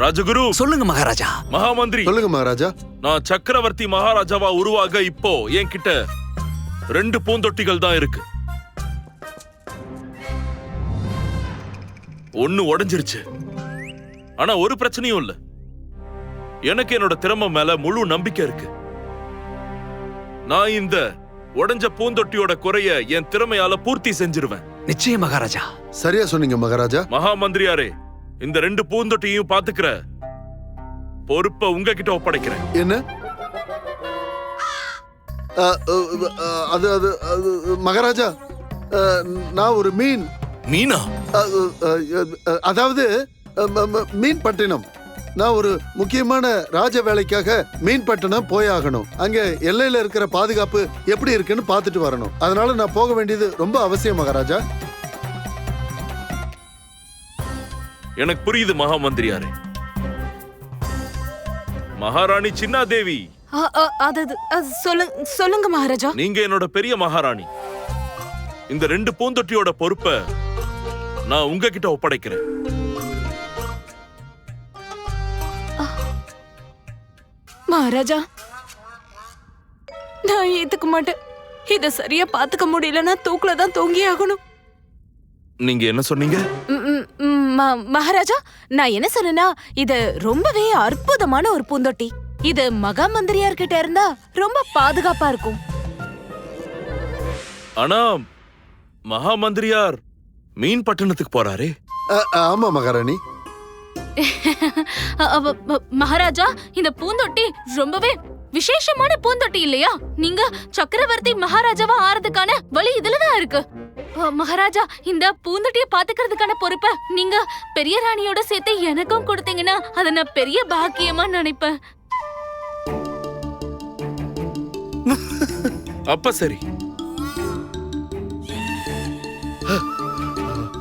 ராஜகுரு! சொல்லுங்க மகாராஜா. மகாமந்திரி! சொல்லுங்க மகாராஜா. நான் சக்கரவர்த்தி மகாராஜாவா உருவாக இப்போ என்கிட்ட ரெண்டு பூந்தொட்டிகள் தான் இருக்கு. ஒண்ணு உடைஞ்சிருச்சு. ஆனா ஒரு பிரச்சனையும் இல்ல. எனக்கு என்னோட திறமை மேல முழு நம்பிக்கை இருக்கு. நான் இந்த உடைஞ்ச பூந்தொட்டியோட குறைய என் திறமையால பூர்த்தி செஞ்சிருவேன். நிச்சயம் மகாராஜா. சரியா சொன்னீங்க மகாராஜா. மகா மந்திரியாரே இந்த ரெண்டு பூந்தொட்டியையும் பாத்துக்கிற பொறுப்பை உங்ககிட்ட ஒப்படைக்கிறேன். என்ன? அது அது அது மகாராஜா நான் ஒரு மீன். மீனா? அதாவது மீன் பட்டினம். நான் ஒரு முக்கியமான ராஜ வேலைக்காக மீன்பட்டினம் போயாகணும் அங்க எல்லையில இருக்கிற பாதுகாப்பு எப்படி இருக்குன்னு பார்த்துட்டு வரணும். அதனால நான் போக வேண்டியது ரொம்ப அவசியம் மகாராஜா. எனக்கு புரியுது மகா மந்திரியாரே மகாராணி அது, அது, சொல்லுங்க மகாராஜா. நீங்க என்னோட பெரிய மகாராணி. இந்த ரெண்டு பூந்தொட்டியோட பொறுப்பை நான் உங்ககிட்ட ஒப்படைக்கிறேன். மகாராஜா நான் ஏத்துக்க மாட்டேன். இத சரியா பாத்துக்க முடியலன்னா தூக்குல தான் தொங்கி ஆகணும் நீங்க என்ன சொன்னீங்க? மகாராஜா. நான் என்ன சொன்னேன்னா இது ரொம்பவே அற்புதமான ஒரு பூந்தொட்டி. இது மகா மந்திரியார் கிட்ட இருந்தா ரொம்ப பாதுகாப்பா இருக்கும். ஆனா மகா மந்திரியார் மீன் பட்டணத்துக்கு போறாரே. ஆமா மகாராணி. மகாராஜா இந்த பூந்தொட்டி ரொம்பவே விசேஷமான பூந்தொட்டி இல்லையா? நீங்க சக்கரவர்த்தி மகாராஜாவா ஆறதுக்கான வழி இதுலதான் இருக்கு. மகாராஜா இந்த பூந்தொட்டிய பாத்துக்கிறதுக்கான பொறுப்பை நீங்க பெரிய ராணியோட சேர்த்து எனக்கும் கொடுத்தீங்கன்னா அதை நான் பெரிய பாக்கியமா நினைப்பேன். அப்ப சரி.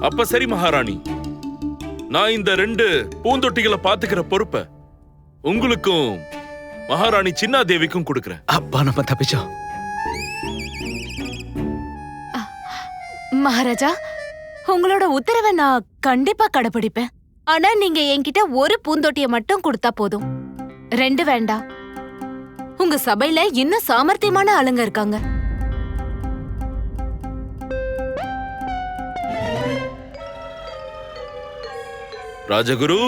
அப்ப சரி மகாராணி. நான் இந்த ரெண்டு பூந்தொட்டிகளை பாத்துக்கிற பொறுப்பை உங்களுக்கும் மகாராணி சின்னாதேவிக்கும் கொடுக்கிறேன். அப்பா நம்ம தப்பிச்சோம். மகாராஜா உங்களோட உத்தரவை நான் கண்டிப்பா கடைபிடிப்பேன் ஆனா நீங்க என்கிட்ட ஒரு பூந்தொட்டிய மட்டும் கொடுத்தா போதும். ரெண்டு வேண்டாம் உங்க சபையில இன்னும் சாமர்த்தியமான ஆளுங்க இருக்காங்க. ராஜகுரு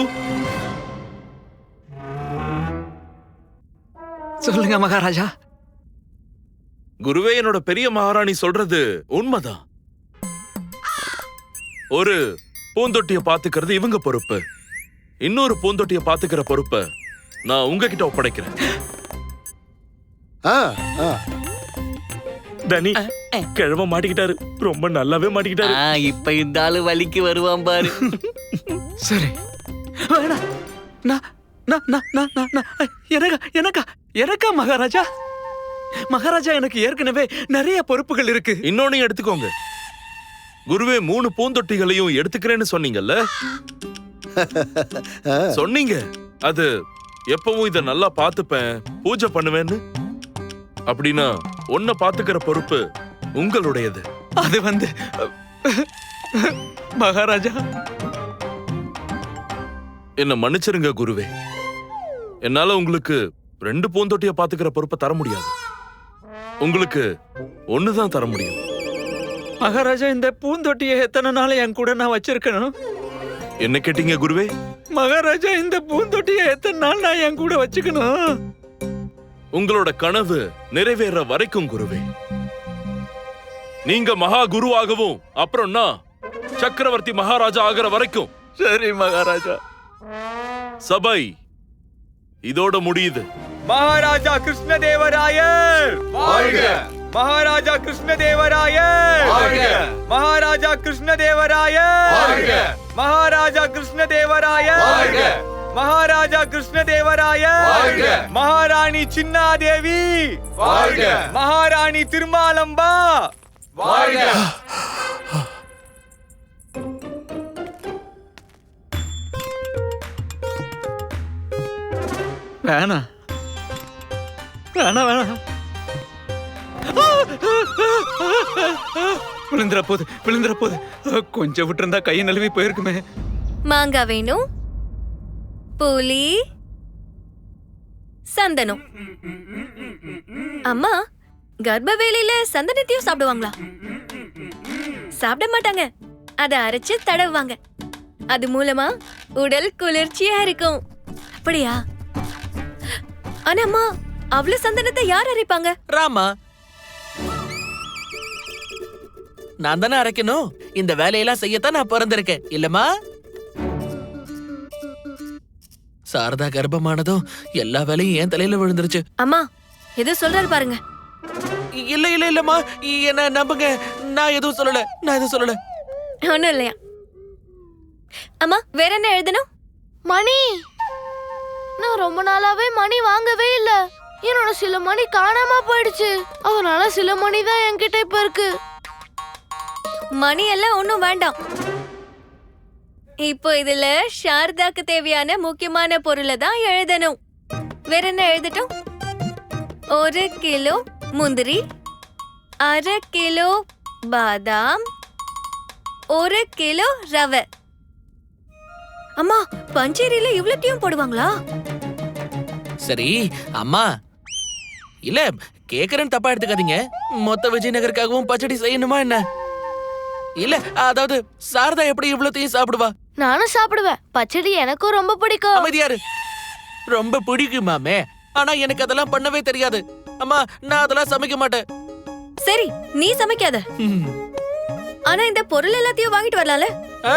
சொல்லுங்க மகாராஜா. குருவே என்னோட பெரிய மகாராணி சொல்றது உண்மைதான். ஒரு பூந்தொட்டிய பாத்துக்கிறது இவங்க பொறுப்பு. இன்னொரு பூந்தொட்டிய பாத்துக்கிற பொறுப்பை நான் உங்ககிட்ட ஒப்படைக்கிறேன். ஆ ஆ. தனி கிழவ மாட்டிக்கிட்டாரு. ரொம்ப நல்லாவே மாட்டிக்கிட்டாரு. ஆ, இப்ப இந்த ஆளு வலிக்கு வருவான் பாரு. சரி. வேணாம். நான் நான் நான் நான் நான் நான் எனக்கா எனக்கா. எனக்கா மகாராஜா? மகாராஜா எனக்கு ஏற்கனவே நிறைய பொறுப்புகள் இருக்கு. இன்னொன்னு எடுத்துக்கோங்க. குருவே மூணு பூந்தொட்டிகளையும் எடுத்துக்கிறேன்னு சொன்னீங்கல்ல? சொன்னீங்க. அது எப்பவும் இத நல்லா பாத்துப்பேன் பூஜை பண்ணுவேன்னு. அப்படின்னா ஒன்ன பாத்துக்கிற பொறுப்பு உங்களுடையது. அது வந்து மகாராஜா. என்ன மன்னிச்சிருங்க குருவே. என்னால உங்களுக்கு ரெண்டு பூந்தொட்டிய பாத்துக்கிற பொறுப்பை தர முடியாது. உங்களுக்கு ஒண்ணுதான் தர முடியும். மகாராஜா இந்த பூந்தொட்டியை எத்தனை நாள் என் கூட நான் வச்சிருக்கணும்? என்ன கேட்டீங்க குருவே? மகாராஜா இந்த பூந்தொட்டியை எத்தனை நாள் நான் என் கூட வச்சுக்கணும்? உங்களோட கனவு நிறைவேற வரைக்கும் குருவே. நீங்க மகா குருவாகவும் அப்புறம் நான் சக்கரவர்த்தி மகாராஜா ஆகிற வரைக்கும். சரி மகாராஜா. சபை இதோட முடியுது. மகாராஜா கிருஷ்ணதேவராயர் மகாராஜா கிருஷ்ணதேவராயர் மகாராஜா கிருஷ்ணதேவராயர் மகாராஜா கிருஷ்ணதேவராயர் மகாராஜா கிருஷ்ணதேவராயர் மகாராணி சின்னாதேவி! மகாராணி திருமாலம்பா! வேணாம். வேணாம் வேணாம். விழுந்துற போது விழுந்துற போது கொஞ்சம் விட்டுருந்தா கையை நழுவி போயிருக்குமே. மாங்காய் வேணும் புலி சந்தனம். அம்மா கர்ப்ப வேலையில சந்தனத்தையும் சாப்பிடுவாங்களா? சாப்பிட மாட்டாங்க. அதை அரைச்சு தடவுவாங்க. அது மூலமா உடல் குளிர்ச்சியா இருக்கும். அப்படியா? ஆனா அம்மா அவ்வளவு சந்தனத்தை யார் அரைப்பாங்க? ராமா. நான் தானே அரைக்கணும். இந்த வேலையெல்லாம் செய்யத்தான் நான் பிறந்திருக்கேன். இல்லம்மா? சாரதா கர்ப்பமானதும் எல்லா வேலையும் என் தலையில விழுந்துருச்சு. அம்மா எதோ சொல்றாரு பாருங்க. இல்ல இல்ல இல்லம்மா. என்ன நம்புங்க. நான் எதுவும் சொல்லல. நான் எதுவும் சொல்லல. ஒண்ணும் இல்லையா? அம்மா வேற என்ன எழுதணும்? மணி. நான் ரொம்ப நாளாவே மணி வாங்கவே இல்ல. என்னோட சில மணி காணாம போயிடுச்சு. அதனால சில மணி தான் என்கிட்ட இப்ப இருக்கு. மணி எல்லாம் ஒண்ணும் வேண்டாம். இப்போ இதுல சாரதாக்கு தேவையான முக்கியமான பொருளை தான் எழுதணும். வேற என்ன எழுதட்டும்? ஒரு கிலோ முந்திரி அரை கிலோ பாதாம் ஒரு கிலோ ரவை. அம்மா பஞ்சேரியில இவ்வளத்தையும் போடுவாங்களா? சரி அம்மா இல்ல கேக்குறேன்னு தப்பா எடுத்துக்காதீங்க. மொத்த விஜயநகருக்காகவும் பச்சடி செய்யணுமா என்ன? இல்ல அதாவது சாரதா எப்படி இவ்வளத்தையும் சாப்பிடுவா? நானும் சாப்பிடுவேன். பச்சடி எனக்கும் ரொம்ப பிடிக்கும். அமைதியாரு. ரொம்ப பிடிக்குமாமே ஆனா எனக்கு அதெல்லாம் பண்ணவே தெரியாது. அம்மா நான் அதெல்லாம் சமைக்க மாட்டேன். சரி நீ சமைக்காத. ம். ஆனா இந்த பொருள் எல்லாத்தையும் வாங்கிட்டு வரலாம்ல? ஆ,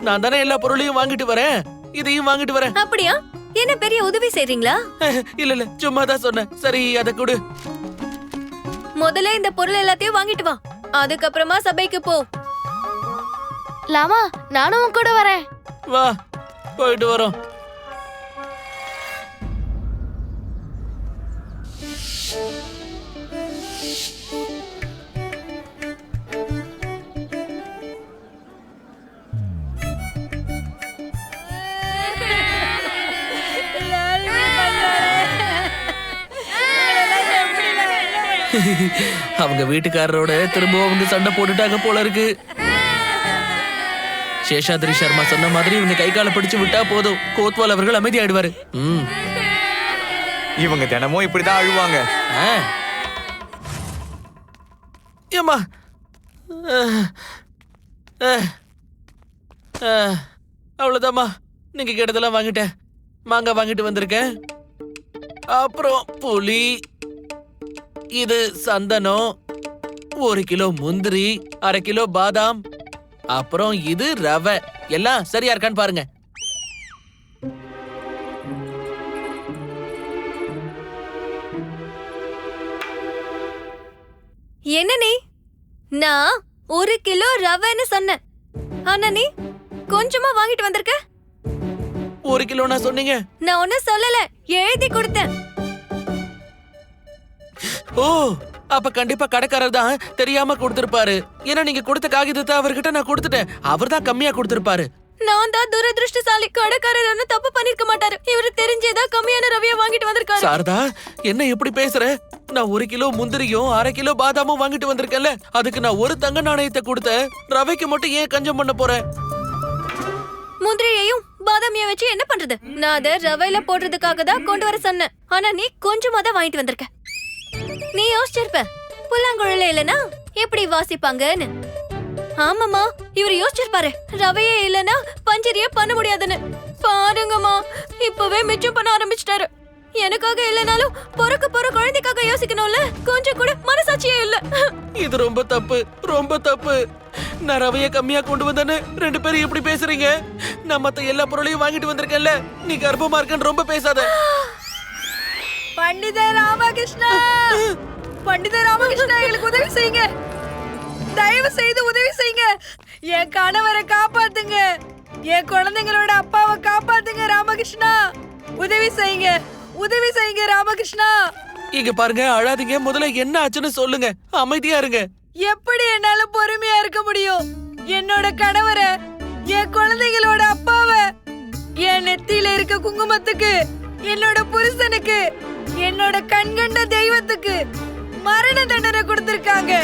நான் தானே எல்லா பொருளையும் வாங்கிட்டு வரேன். இதையும் வாங்கிட்டு வரேன். அப்படியா? என்ன பெரிய உதவி செய்றீங்களா? இல்ல இல்ல சும்மா தான் சொன்னேன். சரி அத கொடு. முதல்ல இந்த பொருள் எல்லாத்தையும் வாங்கிட்டு வா. அதுக்கப்புறமா சபைக்கு போ. லாமா நானும் உன் கூட வரேன். வா போயிட்டு வரோம். அவங்க வீட்டுக்காரரோட திரும்பவும் வந்து சண்டை போட்டுட்டாங்க போல இருக்கு. சேஷாத்ரி சர்மா சொன்ன மாதிரி இவங்க கை காலை பிடிச்சு விட்டா போதும். கோத்வால் அவர்கள் அமைதியாயிடுவாரு. ம். இவங்க தினமும் இப்படிதான் அழுவாங்க. ஆ. ஏம்மா? அஹ். அஹ். அஹ். அவ்வளவுதாம்மா. நீங்க கேட்டதெல்லாம் வாங்கிட்டேன். மாங்காய் வாங்கிட்டு வந்திருக்கேன். அப்புறம் புளி இது சந்தனம் ஒரு கிலோ முந்திரி அரை கிலோ பாதாம் அப்புறம் இது ரவை. எல்லாம் சரியா இருக்கான்னு பாருங்க. என்ன நீ? நான் ஒரு கிலோ ரவைன்னு சொன்னேன். ஆனா நீ கொஞ்சமா வாங்கிட்டு வந்திருக்க? ஒரு கிலோனா சொன்னீங்க? நான் ஒன்னும் சொல்லல. எழுதி கொடுத்தேன். ஓ அப்ப கண்டிப்பா கடைக்காரர் தான் தெரியாம கொடுத்திருப்பாரு. ஏன்னா நீங்க கொடுத்த காகிதத்தை அவர்கிட்ட நான் கொடுத்துட்டேன். அவர் தான் கம்மியா கொடுத்திருப்பாரு. நான் தான் துரதிருஷ்டசாலி கடைக்காரர் ஒன்னும் தப்பு பண்ணிருக்க மாட்டாரு. இவரு தெரிஞ்சேதான் கம்மியான ரவைய வாங்கிட்டு வந்திருக்காரு. சாரதா என்ன இப்படி பேசுற? நான் ஒரு கிலோ முந்திரியும் அரை கிலோ பாதாமும் வாங்கிட்டு வந்திருக்கேன்ல. அதுக்கு நான் ஒரு தங்க நாணயத்தை கொடுத்தேன் ரவைக்கு மட்டும் ஏன் கஞ்சம் பண்ண போறேன் முந்திரியையும் பாதாமிய வச்சு என்ன பண்றது? நான் அத ரவையில போடுறதுக்காக தான் கொண்டு வர சொன்னேன். ஆனா நீ கொஞ்சமா தான் வாங்கிட்டு வந்திருக்க. நீ யோசிச்சிருப்ப. புல்லாங்குழல இல்லனா எப்படி வாசிப்பாங்கன்னு. ஆமாமா இவர் யோசிச்சிருப்பாரு. ரவையே இல்லனா பஞ்சரிய பண்ண முடியாதுன்னு. பாருங்கம்மா இப்பவே மிச்சம் பண்ண ஆரம்பிச்சிட்டாரு. எனக்காக இல்லனாலும் பிறக்க போற குழந்தைக்காக யோசிக்கணும்ல. கொஞ்சம் கூட மனசாட்சியே இல்ல. இது ரொம்ப தப்பு ரொம்ப தப்பு. நான் ரவைய கம்மியா கொண்டு வந்தேன்னு ரெண்டு பேரும் எப்படி பேசுறீங்க. நான் மத்த எல்லா பொருளையும் வாங்கிட்டு வந்திருக்கேன்ல. நீ கர்ப்பமா இருக்கன்னு ரொம்ப பேசாத. பண்டித ராமகிருஷ்ணா! பண்டித ராமகிருஷ்ணா எங்களுக்கு உதவி செய்யுங்க. தயவு செய்து உதவி செய்யுங்க. என் கணவரை காப்பாத்துங்க. என் குழந்தைங்களோட அப்பாவை காப்பாத்துங்க ராமகிருஷ்ணா. உதவி செய்யுங்க. உதவி செய்யுங்க ராமகிருஷ்ணா. இங்க பாருங்க அழாதீங்க. முதல்ல என்ன ஆச்சுன்னு சொல்லுங்க. அமைதியா இருங்க. எப்படி என்னால பொறுமையா இருக்க முடியும்? என்னோட கணவரை என் குழந்தைகளோட அப்பாவை என் நெத்தியில இருக்க குங்குமத்துக்கு என்னோட புருஷனுக்கு என்னோட கண்கண்ட தெய்வத்துக்கு மரண தண்டனை கொடுத்திருக்காங்க.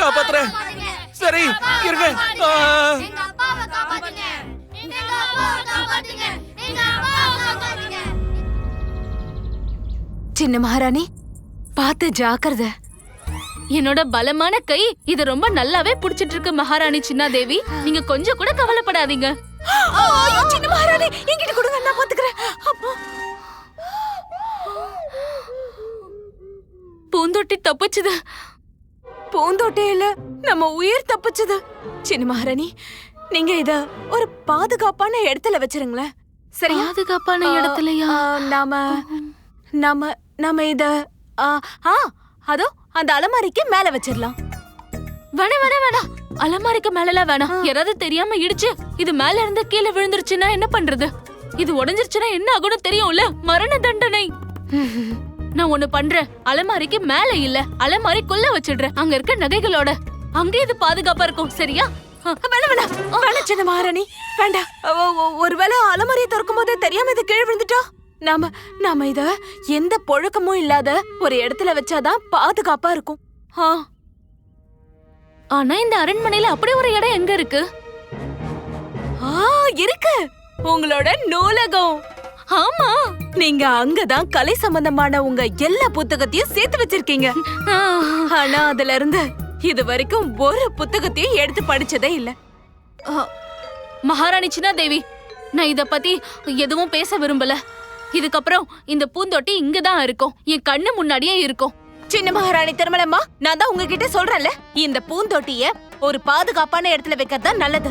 காப்பாத்துறேன். சரி இருங்க. சின்ன மகாராணி பார்த்து ஜாக்கிரதை. என்னோட பலமான கை இத ரொம்ப நல்லாவே புடிச்சிட்டு இருக்கு மகாராணி சின்னாதேவி. நீங்க கொஞ்சம் கூட கவலைப்படாதீங்க. சின்ன மகாராணி என்கிட்ட கொடுங்க நான் பாத்துக்கிறேன் அப்பா. பூந்தொட்டி தப்பிச்சுது. பூந்தோட்டையில நம்ம உயிர் தப்பிச்சது. சின்ன மகாராணி நீங்க இத ஒரு பாதுகாப்பான இடத்துல வச்சிருங்களேன். சரியா? பாதுகாப்பான இடத்துலயா? நாம நாம நாம இத ஆ அதோ அந்த அலமாரிக்கு மேல வச்சிரலாம். வேணாம் வேணாம் வேணாம் அலமாரிக்கு மேலலாம் வேணாம் யாராவது தெரியாம இடிச்சு இது மேல இருந்து கீழே விழுந்துருச்சுன்னா என்ன பண்றது? இது உடைஞ்சிருச்சுன்னா என்ன ஆகும்னு தெரியும்ல? மரண தண்டனை. நான் ஒண்ணு பண்றேன். அலமாரிக்கு மேல இல்ல. அலமாரிக்குள்ள வச்சிடுறேன். அங்க இருக்க நகைகளோட. அங்க இது பாதுகாப்பா இருக்கும். சரியா? வேணாம் வேணாம் வேணாம் சின்ன மகாராணி வேண்டாம். ஒருவேளை அலமாரியை திறக்கும் போது தெரியாம இது கீழே விழுந்துட்டா? நாம நாம இத எந்த புழக்கமும் இல்லாத ஒரு இடத்துல வச்சாதான் பாதுகாப்பா இருக்கும். ஆ. ஆனா இந்த அரண்மனையில அப்படி ஒரு இடம் எங்க இருக்கு? ஆ இருக்கு. உங்களோட நூலகம். ஆமா. நீங்க அங்கதான் கலை சம்பந்தமான உங்க எல்லா புத்தகத்தையும் சேர்த்து வச்சிருக்கீங்க. ஆனா அதுல இருந்து இது வரைக்கும் ஒரு புத்தகத்தையும் எடுத்து படிச்சதே இல்ல. மகாராணி சின்னாதேவி நான் இத பத்தி எதுவும் பேச விரும்பல. இதுக்கப்புறம் இந்த பூந்தொட்டி இங்கதான் இருக்கும். என் கண்ணு முன்னாடியே இருக்கும். சின்ன மகாராணி திருமலம்மா நான் தான் உங்ககிட்ட சொல்றேன்ல இந்த பூந்தொட்டிய ஒரு பாதுகாப்பான இடத்துல வைக்கிறது தான் நல்லது.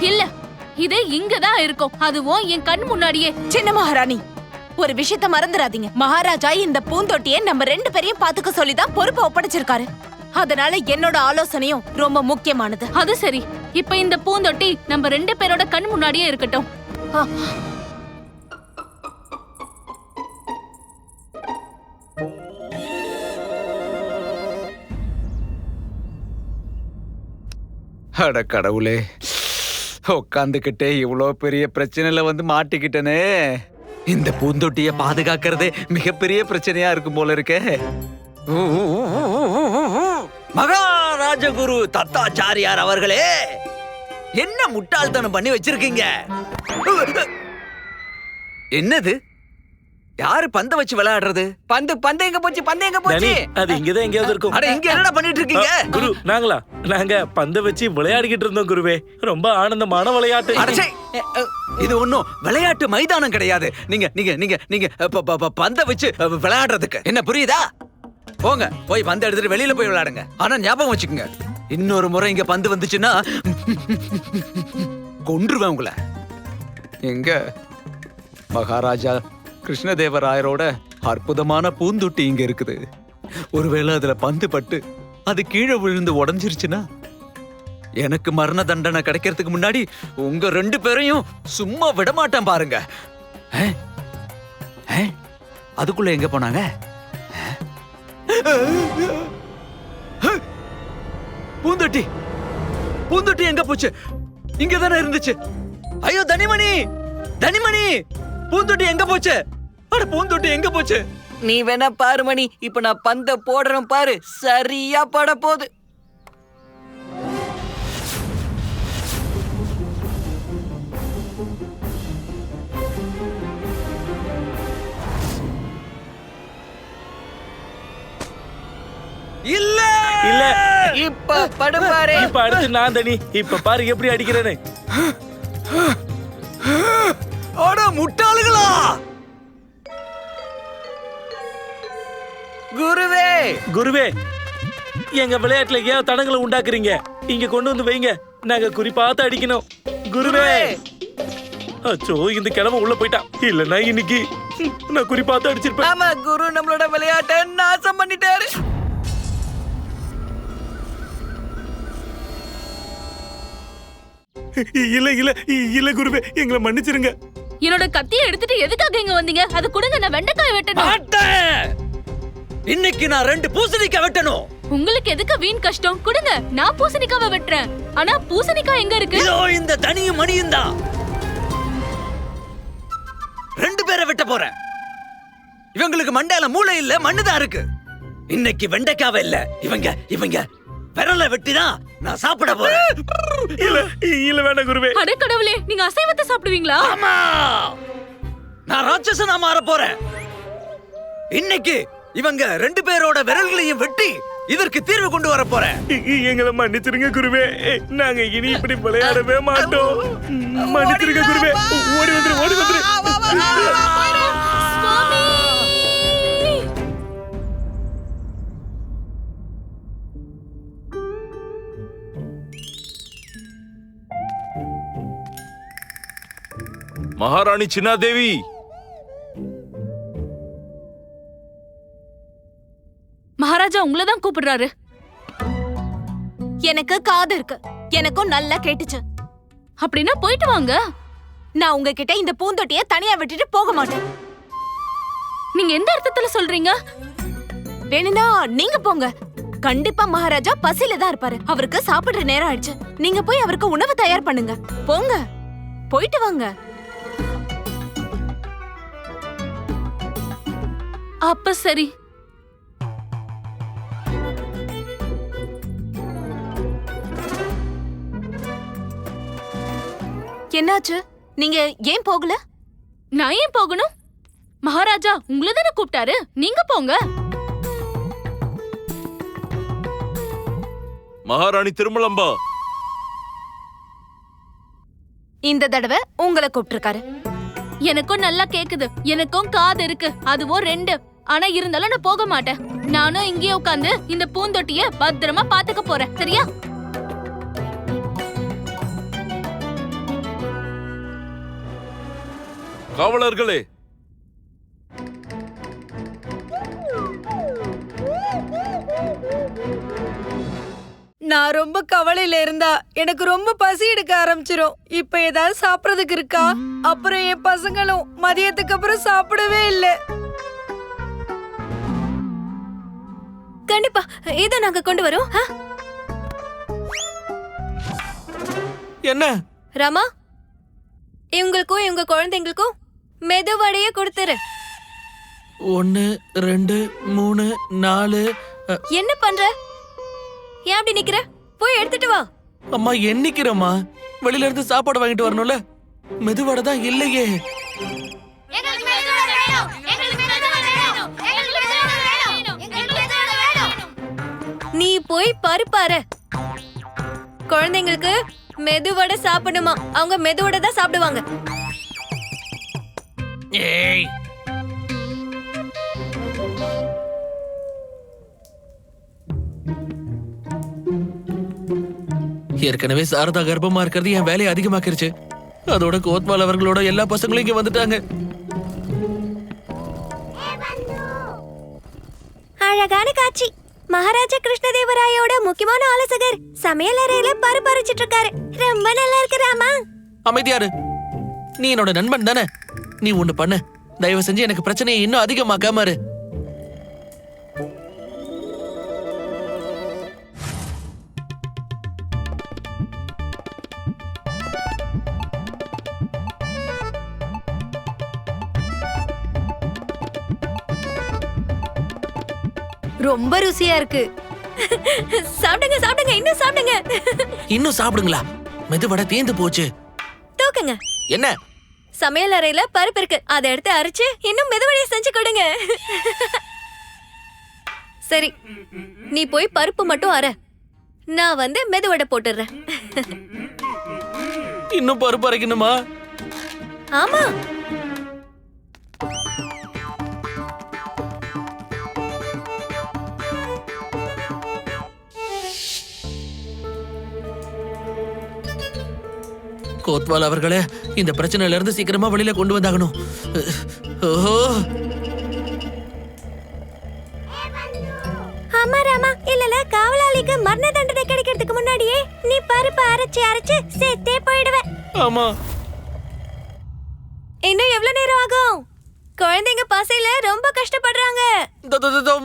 இல்ல இது இங்கதான் இருக்கும். அதுவும் என் கண் முன்னாடியே. சின்ன மகாராணி ஒரு விஷயத்த மறந்துடாதீங்க. மகாராஜா இந்த பூந்தொட்டியை நம்ம ரெண்டு பேரையும் பாத்துக்க சொல்லி தான் பொறுப்பை ஒப்படைச்சிருக்காரு. அதனால என்னோட ஆலோசனையும் ரொம்ப முக்கியமானது. அது சரி. இப்ப இந்த பூந்தொட்டி நம்ம ரெண்டு பேரோட கண் முன்னாடியே இருக்கட்டும். அட கடவுளே. உட்காந்துக்கிட்டே இவ்வளோ பெரிய பிரச்சனையில வந்து மாட்டிக்கிட்டனே. இந்த பூந்தொட்டிய பாதுகாக்கிறதே மிகப்பெரிய பிரச்சனையா இருக்கும் போல இருக்கே. மகாராஜகுரு தத்தாச்சாரியார் அவர்களே என்ன முட்டாள்தனம் பண்ணி வச்சிருக்கீங்க? என்னது? யாரு பந்த வச்சு விளையாடுறது? பந்து பந்து எங்க போச்சு பந்து எங்க போச்சு? அது இங்கதான் எங்கேயாவது இருக்கும். அட இங்க என்னடா பண்ணிட்டு இருக்கீங்க? குரு நாங்களா? நாங்க பந்த வச்சு விளையாடிக்கிட்டு இருந்தோம் குருவே. ரொம்ப ஆனந்தமான விளையாட்டு. அடச்சே இது ஒண்ணும் விளையாட்டு மைதானம் கிடையாது. நீங்க நீங்க நீங்க நீங்க பந்த வச்சு விளையாடுறதுக்கு. என்ன புரியுதா? போங்க போய் பந்த எடுத்துட்டு வெளியில போய் விளையாடுங்க. ஆனா ஞாபகம் வச்சுக்கோங்க. இன்னொரு முறை இங்க பந்து வந்துச்சுன்னா கொன்றுவேன் உங்களை. எங்க? மகாராஜா கிருஷ்ணதேவராயரோட அற்புதமான பூந்தொட்டி இங்க இருக்குது. ஒருவேளை அதுல பந்து பட்டு அது கீழே விழுந்து உடஞ்சிருச்சுன்னா எனக்கு மரண தண்டனை கிடைக்கிறதுக்கு முன்னாடி உங்க ரெண்டு பேரையும் சும்மா விட மாட்டேன் பாருங்க அதுக்குள்ள எங்க போனாங்க? ஆ? பூந்தொட்டி! பூந்தொட்டி எங்க போச்சு? இங்க தானே இருந்துச்சு. ஐயோ தனிமணி! தனிமணி! பூந்தொட்டி எங்க போச்சு? அட பூந்தொட்டி எங்க போச்சு? நீ வேணா பாரு மணி. இப்ப நான் பந்த போடுறேன் பாரு. சரியா பட போகுது. இல்ல! இல்ல. இப்ப படு பாரு. இப்ப அடுத்து நான் தனி. இப்ப பாரு எப்படி அடிக்கிறேன்னு. அட முட்டாளுகளா? குருவே! குருவே எங்க விளையாட்டுல ஏன் தடங்களை உண்டாக்குறீங்க? இங்க கொண்டு வந்து வைங்க. நாங்க குறிப்பாத்து அடிக்கணும். குருவே! அச்சோ இந்த கிழமை உள்ள போயிட்டான் இல்லன்னா இன்னைக்கு நான் குறிப்பாத்து அடிச்சிருப்பேன். ஆமா குரு நம்மளோட விளையாட்டை நாசம் பண்ணிட்டாரு. இல்ல இல்ல இல்ல குருவே எங்களை மன்னிச்சிருங்க. என்னோட கத்தியை எடுத்துட்டு எதுக்காக இங்க வந்தீங்க? அது கொடுங்க நான் வெண்டைக்காய் வெட்டணும். இன்னைக்கு நான் ரெண்டு பூசணிக்காய் வெட்டணும். உங்களுக்கு எதுக்கு வீண் கஷ்டம்? கொடுங்க நான் பூசணிக்காவை வெட்டுறேன். ஆனா பூசணிக்காய் எங்க இருக்கு? இதோ இந்த தனியும் மணியும் தான். ரெண்டு பேரை வெட்ட போறேன். இவங்களுக்கு மண்டையில மூளை இல்ல மண்ணுதான் இருக்கு. இன்னைக்கு வெண்டைக்காவ இல்ல. இவங்க இவங்க விரலை வெட்டிதான் நான் சாப்பிட போறேன். இல்ல இல்ல வேண்டாம் குருவே. அட கடவுளே நீங்க அசைவத்தை சாப்பிடுவீங்களா? ஆமா. நான் ராட்சசனா மாற போறேன். இன்னைக்கு இவங்க ரெண்டு பேரோட விரல்களையும் வெட்டி இதற்கு தீர்வு கொண்டு வர போறேன் எங்களை மன்னிச்சிருங்க குருவே நாங்க இனி இப்படி விளையாடவே மாட்டோம் மன்னிச்சிருங்க குருவே ஓடி வந்துரு ஓடி வந்துரு மகாராணி சின்னாதேவி மகாராஜா உங்களை தான் கூப்பிடுறாரு. எனக்கு காது இருக்கு. எனக்கும் நல்லா கேட்டுச்சு. அப்படின்னா போயிட்டு வாங்க. நான் உங்ககிட்ட இந்த பூந்தொட்டிய தனியா விட்டுட்டு போக மாட்டேன். நீங்க எந்த அர்த்தத்துல சொல்றீங்க? வேணும்னா நீங்க போங்க. கண்டிப்பா மகாராஜா பசியில தான் இருப்பாரு. அவருக்கு சாப்பிடுற நேரம் ஆயிடுச்சு. நீங்க போய் அவருக்கு உணவு தயார் பண்ணுங்க. போங்க. போயிட்டு வாங்க. அப்ப சரி. என்னாச்சு? நீங்க ஏன் போகல? நான் ஏன் போகணும்? மகாராஜா உங்களை தானே கூப்பிட்டாரு. நீங்க போங்க. மகாராணி திருமலம்பா. இந்த தடவை உங்களை கூப்பிட்டிருக்காரு. எனக்கும் நல்லா கேக்குது. எனக்கும் காது இருக்கு. அதுவும் ரெண்டு. ஆனா இருந்தாலும் நான் போக மாட்டேன். நானும் இங்கேயே உட்காந்து இந்த பூந்தொட்டிய பத்திரமா பாத்துக்க போறேன். சரியா? காவலர்களே. நான் ரொம்ப கவலையில இருந்தா எனக்கு ரொம்ப பசி எடுக்க ஆரம்பிச்சிரும். இப்ப ஏதாவது சாப்பிடறதுக்கு இருக்கா? அப்புறம் என் பசங்களும் மதியத்துக்கு அப்புறம் சாப்பிடவே இல்ல. கண்டிப்பா இதோ நாங்க கொண்டு வரோம் ஆ? என்ன? ராமா இவங்களுக்கும் இவங்க குழந்தைங்களுக்கும் மெதுவடையே கொடுத்துரு. ஒன்னு ரெண்டு மூணு நாலு என்ன பண்ற? ஏன் அப்படி நிக்கிற? போய் எடுத்துட்டு வா. அம்மா எண்ணிக்கிறம்மா வெளியில இருந்து சாப்பாடு வாங்கிட்டு வரணும்ல? மெதுவடை தான் இல்லையே நீ போய் பருப்பாரு. குழந்தைங்களுக்கு மெதுவடை சாப்பிடணுமா? அவங்க மெதுவடை தான் சாப்பிடுவாங்க. ஏய். ஏற்கனவே சாரதா கர்ப்பமா இருக்கிறது என் வேலையை அதிகமாக்கிருச்சு. அதோட கோத்வால் அவர்களோட எல்லா பசங்களும் இங்க வந்துட்டாங்க. அழகான காட்சி. மகாராஜா கிருஷ்ணதேவராயோட முக்கியமான ஆலோசகர் சமையல் அறையில பருப்பு அரைச்சிட்டு இருக்காரு. ரொம்ப நல்லா இருக்கு ராமா. அமைதியாரு. நீ என்னோட நண்பன் தானே? நீ ஒண்ணு பண்ணு. தயவு செஞ்சு எனக்கு பிரச்சனையை இன்னும் அதிகமாக்காம இரு. ரொம்ப ருசியா இருக்கு. சாப்பிடுங்க சாப்பிடுங்க இன்னும் சாப்பிடுங்க. இன்னும் சாப்பிடுங்களா? மெதுவடை தீந்து போச்சு. தூக்குங்க. என்ன? சமையல் அறையில பருப்பு இருக்கு. அதை எடுத்து அரைச்சு இன்னும் மெதுவடையை செஞ்சு கொடுங்க. சரி நீ போய் பருப்பு மட்டும் அரை. நான் வந்து மெதுவடை போட்டுடுறேன். இன்னும் பருப்பு அரைக்கணுமா? ஆமா. கோத்வால் அவர்களே இந்த பிரச்சனையில இருந்து சீக்கிரமா வெளியில கொண்டு வந்தாகணும். ஓஹோ. ஆமா ராமா இல்லல காவலாளிக்கு மரண தண்டனை கிடைக்கிறதுக்கு முன்னாடியே நீ பருப்பு அரைச்சு அரைச்சு செத்தே போயிடுவ. ஆமா. இன்னும் எவ்வளவு நேரம் ஆகும்? குழந்தைங்க பசையில ரொம்ப கஷ்டப்படுறாங்க.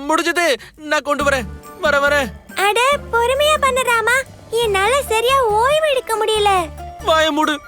முடிஞ்சது. நான் கொண்டு வரேன். வர வர. அட பொறுமையா பண்ண ராமா. என்னால சரியா ஓய்வு எடுக்க முடியல. வாய மூடு.